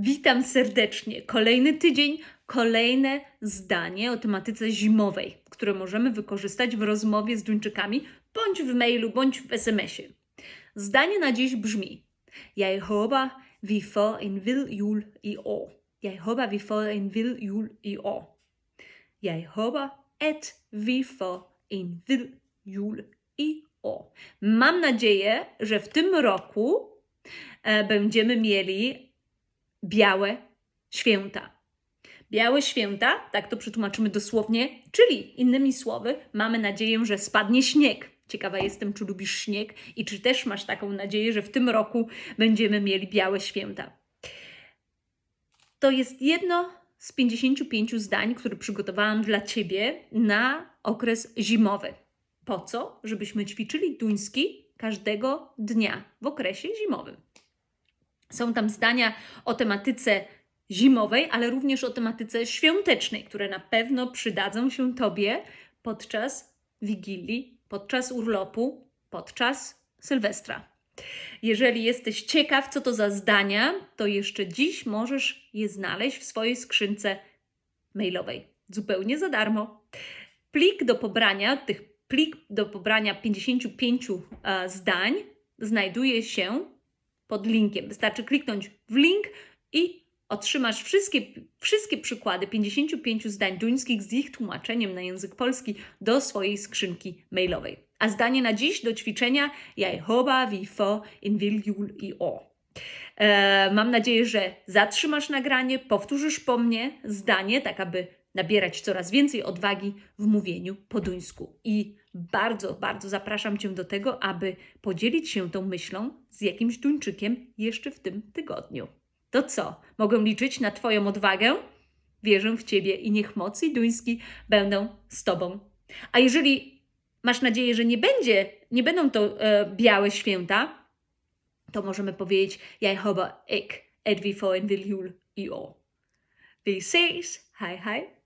Witam serdecznie. Kolejny tydzień, kolejne zdanie o tematyce zimowej, które możemy wykorzystać w rozmowie z Duńczykami, bądź w mailu, bądź w SMS-ie. Zdanie na dziś brzmi: Jeg håber, vi får en vild jul i år. Jeg håber, vi får en vild jul i år. Jeg håber, at vi får en vild jul i år. Mam nadzieję, że w tym roku e, będziemy mieli białe święta. Białe święta, tak to przetłumaczymy dosłownie, czyli innymi słowy, mamy nadzieję, że spadnie śnieg. Ciekawa jestem, czy lubisz śnieg i czy też masz taką nadzieję, że w tym roku będziemy mieli białe święta. To jest jedno z 55 zdań, które przygotowałam dla Ciebie na okres zimowy. Po co? Żebyśmy ćwiczyli duński każdego dnia w okresie zimowym. Są tam zdania o tematyce zimowej, ale również o tematyce świątecznej, które na pewno przydadzą się Tobie podczas Wigilii, podczas urlopu, podczas Sylwestra. Jeżeli jesteś ciekaw, co to za zdania, to jeszcze dziś możesz je znaleźć w swojej skrzynce mailowej. Zupełnie za darmo. Plik do pobrania, tych plik do pobrania 55 e, zdań znajduje się pod linkiem. Wystarczy kliknąć w link i otrzymasz wszystkie, wszystkie przykłady 55 zdań duńskich z ich tłumaczeniem na język polski do swojej skrzynki mailowej. A zdanie na dziś do ćwiczenia Jeg håber vi får en vild jul i år. E, mam nadzieję, że zatrzymasz nagranie, powtórzysz po mnie zdanie, tak aby nabierać coraz więcej odwagi w mówieniu po duńsku. I bardzo, bardzo zapraszam Cię do tego, aby podzielić się tą myślą z jakimś Duńczykiem jeszcze w tym tygodniu. To co? Mogę liczyć na Twoją odwagę? Wierzę w Ciebie i niech moc i duński będą z Tobą. A jeżeli masz nadzieję, że nie będzie, nie będą to e, białe święta, to możemy powiedzieć håber ikke, at vi får en vild jul i år. Vi ses. Hej hej.